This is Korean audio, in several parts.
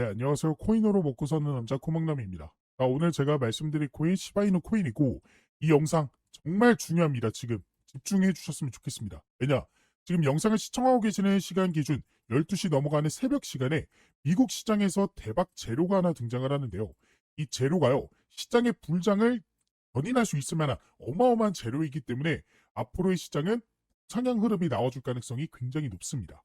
네, 안녕하세요. 코인으로 먹고 사는 남자 코막남입니다. 자, 오늘 제가 말씀드릴 코인 시바이누 코인이고 이 영상 정말 중요합니다. 지금 집중해 주셨으면 좋겠습니다. 왜냐? 지금 영상을 시청하고 계시는 시간 기준 12시 넘어가는 새벽 시간에 미국 시장에서 대박 재료가 하나 등장을 하는데요. 이 재료가요. 시장의 불장을 견인할 수 있을 만한 어마어마한 재료이기 때문에 앞으로의 시장은 상향 흐름이 나와줄 가능성이 굉장히 높습니다.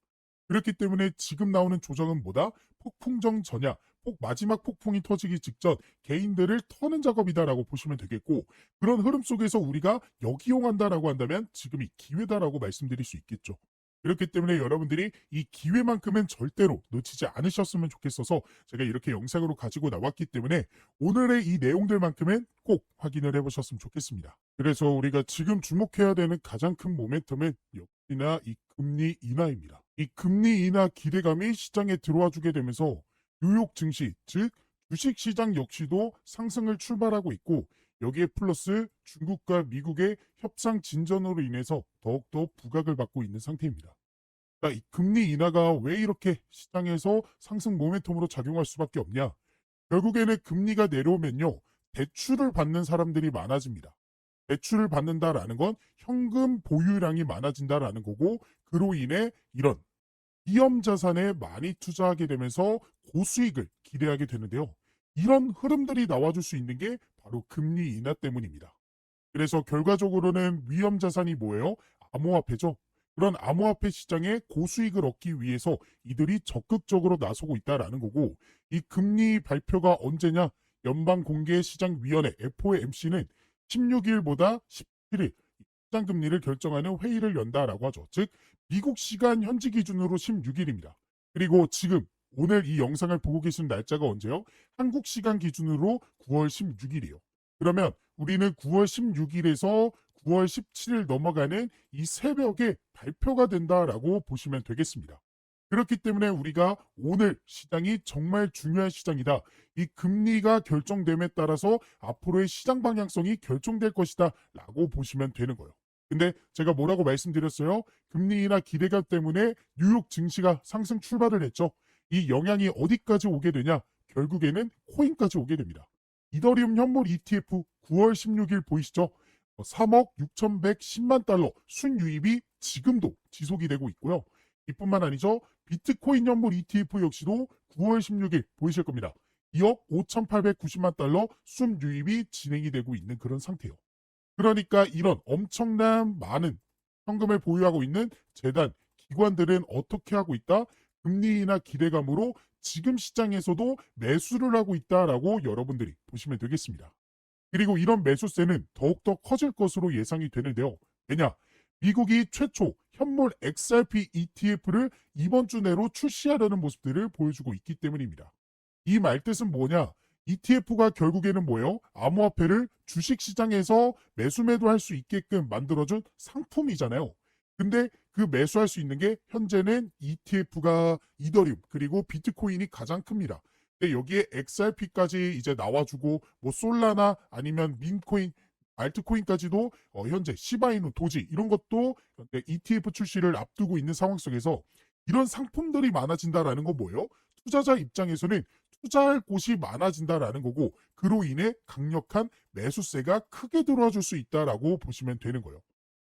그렇기 때문에 지금 나오는 조정은 뭐다? 폭풍정 전야, 폭 마지막 폭풍이 터지기 직전 개인들을 터는 작업이다라고 보시면 되겠고 그런 흐름 속에서 우리가 역이용한다라고 한다면 지금이 기회다라고 말씀드릴 수 있겠죠. 그렇기 때문에 여러분들이 이 기회만큼은 절대로 놓치지 않으셨으면 좋겠어서 제가 이렇게 영상으로 가지고 나왔기 때문에 오늘의 이 내용들만큼은 꼭 확인을 해보셨으면 좋겠습니다. 그래서 우리가 지금 주목해야 되는 가장 큰 모멘텀은 역시나 이 금리 인하입니다. 이 금리 인하 기대감이 시장에 들어와 주게 되면서 뉴욕 증시, 즉 주식 시장 역시도 상승을 출발하고 있고 여기에 플러스 중국과 미국의 협상 진전으로 인해서 더욱더 부각을 받고 있는 상태입니다. 그러니까 이 금리 인하가 왜 이렇게 시장에서 상승 모멘텀으로 작용할 수밖에 없냐? 결국에는 금리가 내려오면요. 대출을 받는 사람들이 많아집니다. 대출을 받는다라는 건 현금 보유량이 많아진다라는 거고 그로 인해 이런 위험 자산에 많이 투자하게 되면서 고수익을 기대하게 되는데요. 이런 흐름들이 나와줄 수 있는 게 바로 금리 인하 때문입니다. 그래서 결과적으로는 위험 자산이 뭐예요? 암호화폐죠. 그런 암호화폐 시장에 고수익을 얻기 위해서 이들이 적극적으로 나서고 있다라는 거고 이 금리 발표가 언제냐? 연방공개시장위원회 FOMC는 16일보다 17일 시장 금리를 결정하는 회의를 연다라고 하죠. 즉 미국 시간 현지 기준으로 16일입니다. 그리고 지금 오늘 이 영상을 보고 계신 날짜가 언제요? 한국 시간 기준으로 9월 16일이요. 그러면 우리는 9월 16일에서 9월 17일 넘어가는 이 새벽에 발표가 된다라고 보시면 되겠습니다. 그렇기 때문에 우리가 오늘 시장이 정말 중요한 시장이다. 이 금리가 결정됨에 따라서 앞으로의 시장 방향성이 결정될 것이다. 라고 보시면 되는 거예요. 근데 제가 뭐라고 말씀드렸어요? 금리 인하 기대감 때문에 뉴욕 증시가 상승 출발을 했죠. 이 영향이 어디까지 오게 되냐? 결국에는 코인까지 오게 됩니다. 이더리움 현물 ETF 9월 16일 보이시죠? 3억 6,110만 달러 순유입이 지금도 지속이 되고 있고요. 이뿐만 아니죠. 비트코인 현물 ETF 역시도 9월 16일 보이실 겁니다. 2억 5,890만 달러 순유입이 진행이 되고 있는 그런 상태예요. 그러니까 이런 엄청난 많은 현금을 보유하고 있는 재단, 기관들은 어떻게 하고 있다? 금리 인하 기대감으로 지금 시장에서도 매수를 하고 있다라고 여러분들이 보시면 되겠습니다. 그리고 이런 매수세는 더욱더 커질 것으로 예상이 되는데요. 왜냐? 미국이 최초 현물 XRP ETF를 이번 주 내로 출시하려는 모습들을 보여주고 있기 때문입니다. 이 말뜻은 뭐냐? ETF가 결국에는 뭐예요? 암호화폐를 주식시장에서 매수 매도 할 수 있게끔 만들어준 상품이잖아요. 근데 그 매수할 수 있는 게 현재는 ETF가 이더리움 그리고 비트코인이 가장 큽니다. 근데 여기에 XRP까지 이제 나와주고 뭐 솔라나 아니면 민코인 알트코인까지도 어, 현재 시바이누 도지 이런 것도 ETF 출시를 앞두고 있는 상황 속에서 이런 상품들이 많아진다라는 건 뭐예요? 투자자 입장에서는 투자할 곳이 많아진다라는 거고 그로 인해 강력한 매수세가 크게 들어와 줄 수 있다라고 보시면 되는 거예요.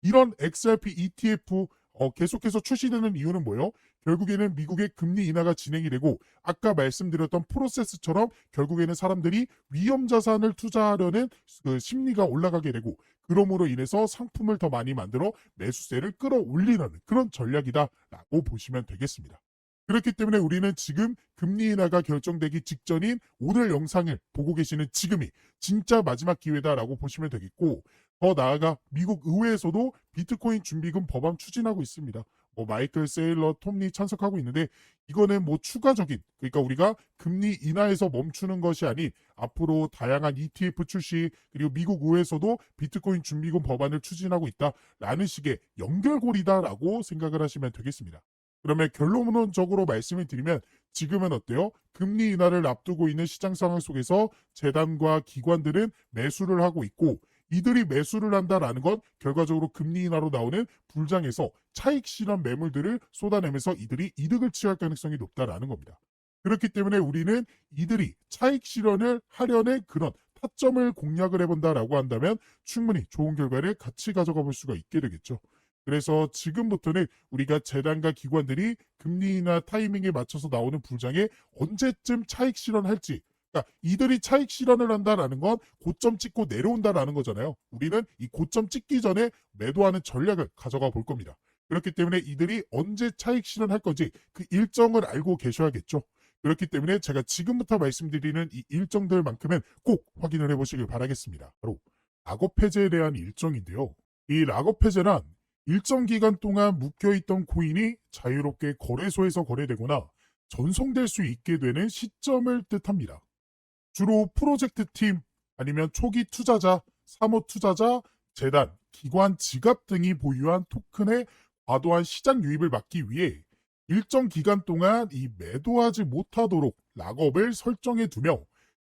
이런 XRP ETF 어, 계속해서 출시되는 이유는 뭐예요? 결국에는 미국의 금리 인하가 진행이 되고 아까 말씀드렸던 프로세스처럼 결국에는 사람들이 위험 자산을 투자하려는 그 심리가 올라가게 되고 그럼으로 인해서 상품을 더 많이 만들어 매수세를 끌어올리는 그런 전략이다라고 보시면 되겠습니다. 그렇기 때문에 우리는 지금 금리 인하가 결정되기 직전인 오늘 영상을 보고 계시는 지금이 진짜 마지막 기회다라고 보시면 되겠고 더 나아가 미국 의회에서도 비트코인 준비금 법안 추진하고 있습니다. 뭐 마이클 세일러, 톰리 참석하고 있는데 이거는 뭐 추가적인 그러니까 우리가 금리 인하에서 멈추는 것이 아닌 앞으로 다양한 ETF 출시 그리고 미국 의회에서도 비트코인 준비금 법안을 추진하고 있다라는 식의 연결고리다라고 생각을 하시면 되겠습니다. 그러면 결론적으로 말씀을 드리면 지금은 어때요? 금리 인하를 앞두고 있는 시장 상황 속에서 재단과 기관들은 매수를 하고 있고 이들이 매수를 한다라는 건 결과적으로 금리 인하로 나오는 불장에서 차익 실현 매물들을 쏟아내면서 이들이 이득을 취할 가능성이 높다라는 겁니다. 그렇기 때문에 우리는 이들이 차익 실현을 하려는 그런 타점을 공략을 해본다라고 한다면 충분히 좋은 결과를 같이 가져가 볼 수가 있게 되겠죠. 그래서 지금부터는 우리가 재단과 기관들이 금리나 타이밍에 맞춰서 나오는 부장에 언제쯤 차익 실현할지 그러니까 이들이 차익 실현을 한다라는 건 고점 찍고 내려온다라는 거잖아요. 우리는 이 고점 찍기 전에 매도하는 전략을 가져가 볼 겁니다. 그렇기 때문에 이들이 언제 차익 실현할 건지 그 일정을 알고 계셔야겠죠. 그렇기 때문에 제가 지금부터 말씀드리는 이 일정들만큼은 꼭 확인을 해보시길 바라겠습니다. 바로 락업 해제에 대한 일정인데요. 이 락업 해제란 일정 기간 동안 묶여있던 코인이 자유롭게 거래소에서 거래되거나 전송될 수 있게 되는 시점을 뜻합니다. 주로 프로젝트 팀 아니면 초기 투자자, 사모 투자자, 재단, 기관 지갑 등이 보유한 토큰의 과도한 시장 유입을 막기 위해 일정 기간 동안 이 매도하지 못하도록 락업을 설정해 두며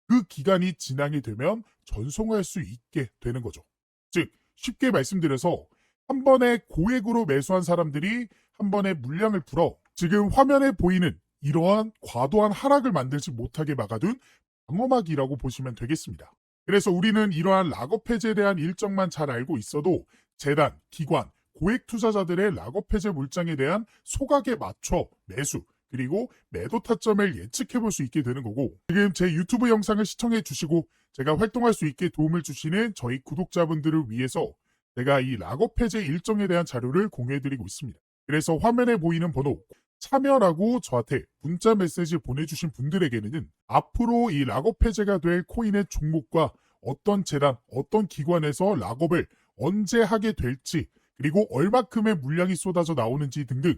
그 기간이 지나게 되면 전송할 수 있게 되는 거죠. 즉, 쉽게 말씀드려서 한 번에 고액으로 매수한 사람들이 한 번에 물량을 풀어 지금 화면에 보이는 이러한 과도한 하락을 만들지 못하게 막아둔 방어막이라고 보시면 되겠습니다. 그래서 우리는 이러한 락업 해제에 대한 일정만 잘 알고 있어도 재단, 기관, 고액 투자자들의 락업 해제 물장에 대한 소각에 맞춰 매수 그리고 매도 타점을 예측해 볼 수 있게 되는 거고 지금 제 유튜브 영상을 시청해 주시고 제가 활동할 수 있게 도움을 주시는 저희 구독자분들을 위해서 제가 이 락업 해제 일정에 대한 자료를 공유해 드리고 있습니다. 그래서 화면에 보이는 번호 참여라고 저한테 문자 메시지 보내주신 분들에게는 앞으로 이 락업 해제가 될 코인의 종목과 어떤 재단, 어떤 기관에서 락업을 언제 하게 될지 그리고 얼마큼의 물량이 쏟아져 나오는지 등등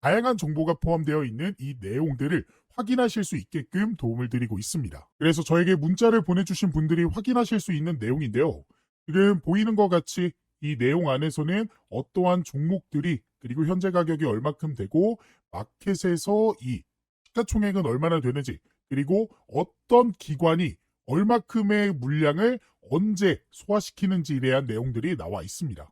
다양한 정보가 포함되어 있는 이 내용들을 확인하실 수 있게끔 도움을 드리고 있습니다. 그래서 저에게 문자를 보내주신 분들이 확인하실 수 있는 내용인데요. 지금 보이는 것 같이 이 내용 안에서는 어떠한 종목들이 그리고 현재 가격이 얼마큼 되고 마켓에서 이 시가총액은 얼마나 되는지 그리고 어떤 기관이 얼마큼의 물량을 언제 소화시키는지에 대한 내용들이 나와 있습니다.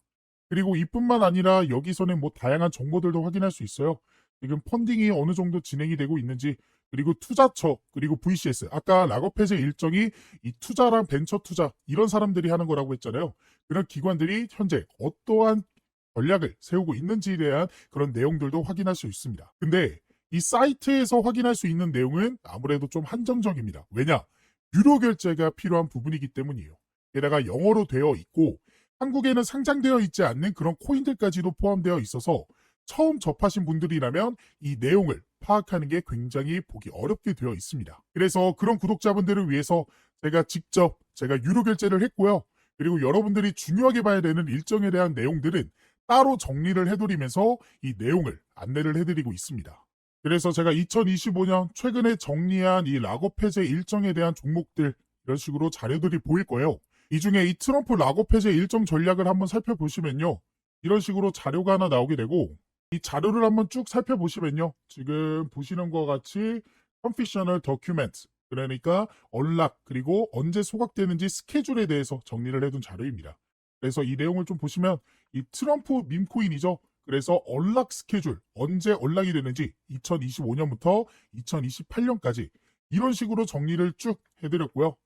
그리고 이뿐만 아니라 여기서는 뭐 다양한 정보들도 확인할 수 있어요. 지금 펀딩이 어느 정도 진행이 되고 있는지 그리고 투자처 그리고 VCS 아까 락업 해제 일정이 이 투자랑 벤처 투자 이런 사람들이 하는 거라고 했잖아요. 그런 기관들이 현재 어떠한 전략을 세우고 있는지에 대한 그런 내용들도 확인할 수 있습니다. 근데 이 사이트에서 확인할 수 있는 내용은 아무래도 좀 한정적입니다. 왜냐? 유료 결제가 필요한 부분이기 때문이에요. 게다가 영어로 되어 있고 한국에는 상장되어 있지 않는 그런 코인들까지도 포함되어 있어서 처음 접하신 분들이라면 이 내용을 파악하는 게 굉장히 보기 어렵게 되어 있습니다. 그래서 그런 구독자분들을 위해서 제가 직접 제가 유료 결제를 했고요. 그리고 여러분들이 중요하게 봐야 되는 일정에 대한 내용들은 따로 정리를 해드리면서 이 내용을 안내를 해드리고 있습니다. 그래서 제가 2025년 최근에 정리한 이 락업 해제 일정에 대한 종목들 이런 식으로 자료들이 보일 거예요. 이 중에 이 트럼프 락업 해제 일정 전략을 한번 살펴보시면요. 이런 식으로 자료가 하나 나오게 되고 이 자료를 한번 쭉 살펴보시면요. 지금 보시는 것 같이 컨피셔널 더큐멘트 그러니까 언락 그리고 언제 소각되는지 스케줄에 대해서 정리를 해둔 자료입니다. 그래서 이 내용을 좀 보시면 이 트럼프 밈코인이죠. 그래서 언락 스케줄 언제 언락이 되는지 2025년부터 2028년까지 이런 식으로 정리를 쭉 해드렸고요.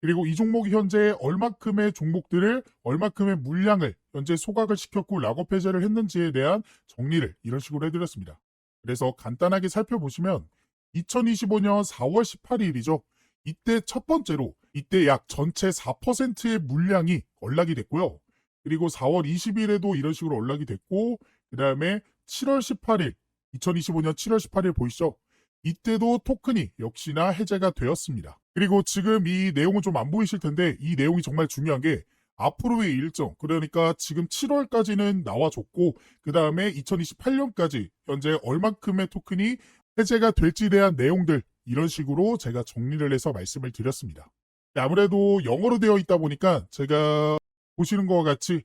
그리고 이 종목이 현재 얼마큼의 종목들을 얼마큼의 물량을 현재 소각을 시켰고 락업 해제를 했는지에 대한 정리를 이런 식으로 해드렸습니다. 그래서 간단하게 살펴보시면 2025년 4월 18일이죠. 이때 첫 번째로 이때 약 전체 4%의 물량이 언락이 됐고요. 그리고 4월 20일에도 이런 식으로 언락이 됐고 그 다음에 7월 18일 2025년 7월 18일 보이시죠? 이때도 토큰이 역시나 해제가 되었습니다. 그리고 지금 이 내용은 좀 안 보이실 텐데 이 내용이 정말 중요한 게 앞으로의 일정 그러니까 지금 7월까지는 나와줬고 그 다음에 2028년까지 현재 얼만큼의 토큰이 해제가 될지에 대한 내용들 이런 식으로 제가 정리를 해서 말씀을 드렸습니다. 아무래도 영어로 되어 있다 보니까 제가 보시는 것과 같이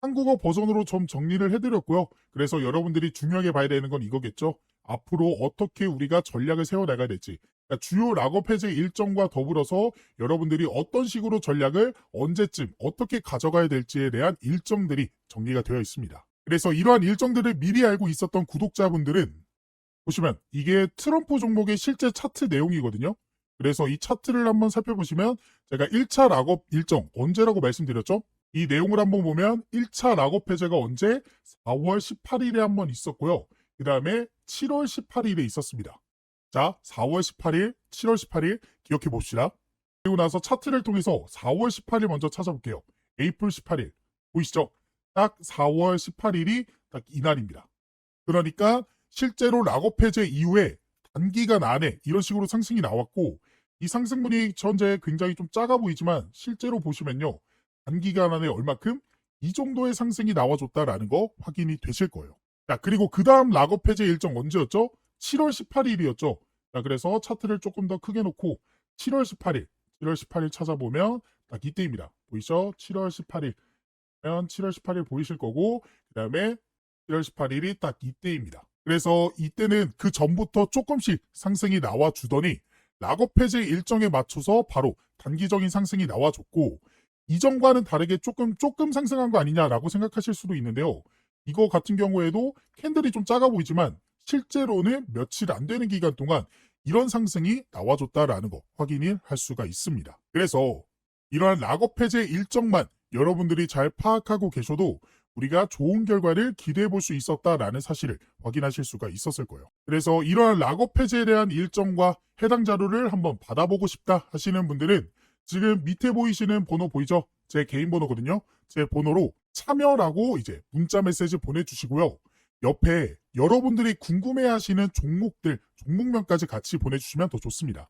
한국어 버전으로 좀 정리를 해드렸고요. 그래서 여러분들이 중요하게 봐야 되는 건 이거겠죠. 앞으로 어떻게 우리가 전략을 세워나가야 될지 그러니까 주요 락업 해제 일정과 더불어서 여러분들이 어떤 식으로 전략을 언제쯤 어떻게 가져가야 될지에 대한 일정들이 정리가 되어 있습니다. 그래서 이러한 일정들을 미리 알고 있었던 구독자분들은 보시면 이게 트럼프 종목의 실제 차트 내용이거든요. 그래서 이 차트를 한번 살펴보시면 제가 1차 락업 일정 언제라고 말씀드렸죠? 이 내용을 한번 보면 1차 락업 해제가 언제 4월 18일에 한번 있었고요. 그 다음에 7월 18일에 있었습니다. 자, 4월 18일, 7월 18일 기억해 봅시다. 그리고 나서 차트를 통해서 4월 18일 먼저 찾아볼게요. 에이플 18일. 보이시죠? 딱 4월 18일이 딱 이날입니다. 그러니까 실제로 락업 해제 이후에 단기간 안에 이런 식으로 상승이 나왔고 이 상승분이 현재 굉장히 좀 작아 보이지만 실제로 보시면요. 단기간 안에 얼마큼 이 정도의 상승이 나와줬다라는 거 확인이 되실 거예요. 자, 그리고 그 다음 락업 해제 일정 언제였죠? 7월 18일이었죠. 자, 그래서 차트를 조금 더 크게 놓고 7월 18일, 7월 18일 찾아보면 딱 이때입니다. 보이죠? 7월 18일. 면 7월 18일 보이실 거고, 그 다음에 7월 18일이 딱 이때입니다. 그래서 이때는 그 전부터 조금씩 상승이 나와주더니 락업 해제 일정에 맞춰서 바로 단기적인 상승이 나와줬고 이전과는 다르게 조금 조금 상승한 거 아니냐라고 생각하실 수도 있는데요. 이거 같은 경우에도 캔들이 좀 작아 보이지만 실제로는 며칠 안 되는 기간 동안 이런 상승이 나와줬다라는 거 확인을 할 수가 있습니다. 그래서 이러한 락업 해제 일정만 여러분들이 잘 파악하고 계셔도 우리가 좋은 결과를 기대해 볼 수 있었다라는 사실을 확인하실 수가 있었을 거예요. 그래서 이러한 락업 해제에 대한 일정과 해당 자료를 한번 받아보고 싶다 하시는 분들은 지금 밑에 보이시는 번호 보이죠? 제 개인 번호거든요. 제 번호로 참여라고 이제 문자 메시지 보내주시고요. 옆에 여러분들이 궁금해하시는 종목들, 종목명까지 같이 보내주시면 더 좋습니다.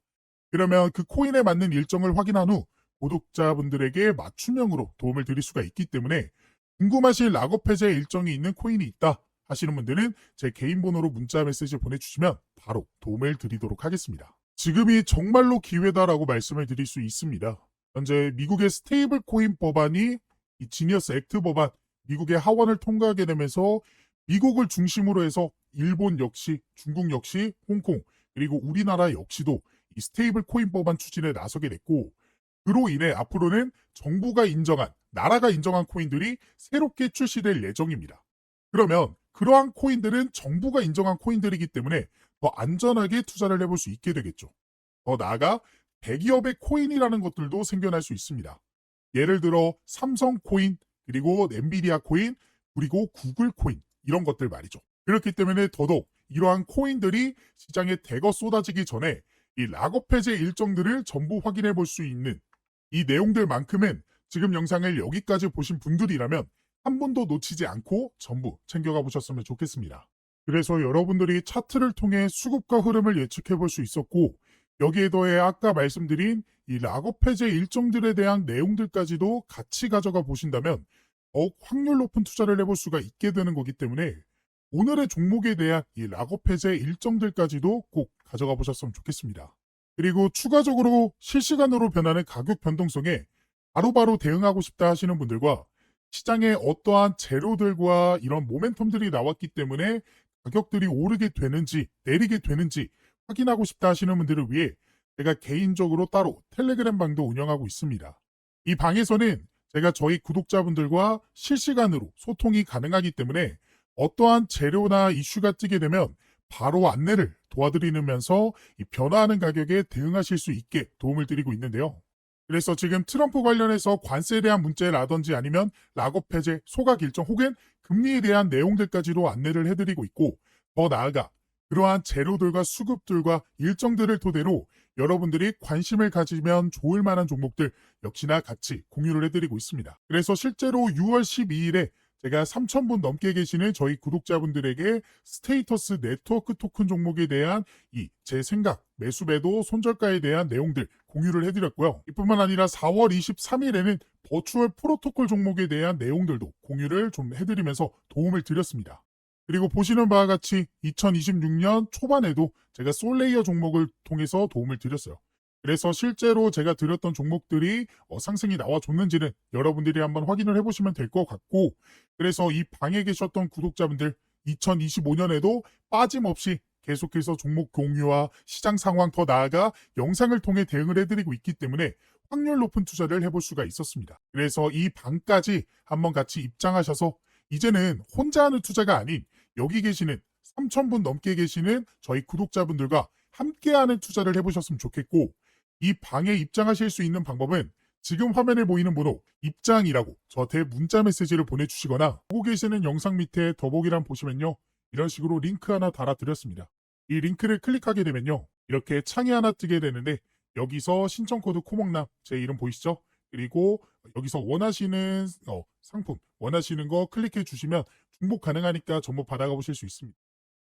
그러면 그 코인에 맞는 일정을 확인한 후 구독자분들에게 맞춤형으로 도움을 드릴 수가 있기 때문에 궁금하신 락업 해제 일정이 있는 코인이 있다 하시는 분들은 제 개인 번호로 문자 메시지 보내주시면 바로 도움을 드리도록 하겠습니다. 지금이 정말로 기회다라고 말씀을 드릴 수 있습니다. 현재 미국의 스테이블 코인 법안이 이 지니어스 액트 법안 미국의 하원을 통과하게 되면서 미국을 중심으로 해서 일본 역시 중국 역시 홍콩 그리고 우리나라 역시도 이 스테이블 코인 법안 추진에 나서게 됐고 그로 인해 앞으로는 정부가 인정한 나라가 인정한 코인들이 새롭게 출시될 예정입니다. 그러면 그러한 코인들은 정부가 인정한 코인들이기 때문에 더 안전하게 투자를 해볼 수 있게 되겠죠. 더 나아가 대기업의 코인이라는 것들도 생겨날 수 있습니다. 예를 들어 삼성 코인, 그리고 엔비디아 코인, 그리고 구글 코인 이런 것들 말이죠. 그렇기 때문에 더더욱 이러한 코인들이 시장에 대거 쏟아지기 전에 이 락업 해제 일정들을 전부 확인해 볼 수 있는 이 내용들만큼은 지금 영상을 여기까지 보신 분들이라면 한 번도 놓치지 않고 전부 챙겨가 보셨으면 좋겠습니다. 그래서 여러분들이 차트를 통해 수급과 흐름을 예측해 볼 수 있었고 여기에 더해 아까 말씀드린 이 락업 해제 일정들에 대한 내용들까지도 같이 가져가 보신다면 더욱 확률 높은 투자를 해볼 수가 있게 되는 거기 때문에 오늘의 종목에 대한 이 락업 해제 일정들까지도 꼭 가져가 보셨으면 좋겠습니다. 그리고 추가적으로 실시간으로 변하는 가격 변동성에 바로 바로 대응하고 싶다 하시는 분들과 시장에 어떠한 재료들과 이런 모멘텀들이 나왔기 때문에 가격들이 오르게 되는지 내리게 되는지 확인하고 싶다 하시는 분들을 위해 제가 개인적으로 따로 텔레그램 방도 운영하고 있습니다. 이 방에서는 제가 저희 구독자분들과 실시간으로 소통이 가능하기 때문에 어떠한 재료나 이슈가 뜨게 되면 바로 안내를 도와드리면서 이 변화하는 가격에 대응하실 수 있게 도움을 드리고 있는데요. 그래서 지금 트럼프 관련해서 관세에 대한 문제라든지 아니면 락업 해제, 소각 일정 혹은 금리에 대한 내용들까지도 안내를 해드리고 있고 더 나아가 그러한 재료들과 수급들과 일정들을 토대로 여러분들이 관심을 가지면 좋을 만한 종목들 역시나 같이 공유를 해드리고 있습니다. 그래서 실제로 6월 12일에 제가 3,000분 넘게 계시는 저희 구독자분들에게 스테이터스 네트워크 토큰 종목에 대한 이 제 생각, 매수 매도 손절가에 대한 내용들 공유를 해드렸고요. 이뿐만 아니라 4월 23일에는 버추얼 프로토콜 종목에 대한 내용들도 공유를 좀 해드리면서 도움을 드렸습니다. 그리고 보시는 바와 같이 2026년 초반에도 제가 솔레이어 종목을 통해서 도움을 드렸어요. 그래서 실제로 제가 드렸던 종목들이 어, 상승이 나와줬는지는 여러분들이 한번 확인을 해보시면 될 것 같고 그래서 이 방에 계셨던 구독자분들 2025년에도 빠짐없이 계속해서 종목 공유와 시장 상황 더 나아가 영상을 통해 대응을 해드리고 있기 때문에 확률 높은 투자를 해볼 수가 있었습니다. 그래서 이 방까지 한번 같이 입장하셔서 이제는 혼자 하는 투자가 아닌 여기 계시는 3,000분 넘게 계시는 저희 구독자분들과 함께하는 투자를 해보셨으면 좋겠고 이 방에 입장하실 수 있는 방법은 지금 화면에 보이는 번호 입장이라고 저한테 문자 메시지를 보내주시거나 보고 계시는 영상 밑에 더보기란 보시면요. 이런 식으로 링크 하나 달아드렸습니다. 이 링크를 클릭하게 되면요. 이렇게 창이 하나 뜨게 되는데 여기서 신청 코드 코목남 제 이름 보이시죠? 그리고 여기서 원하시는 어, 상품 원하시는 거 클릭해 주시면 중복 가능하니까 전부 받아가 보실 수 있습니다.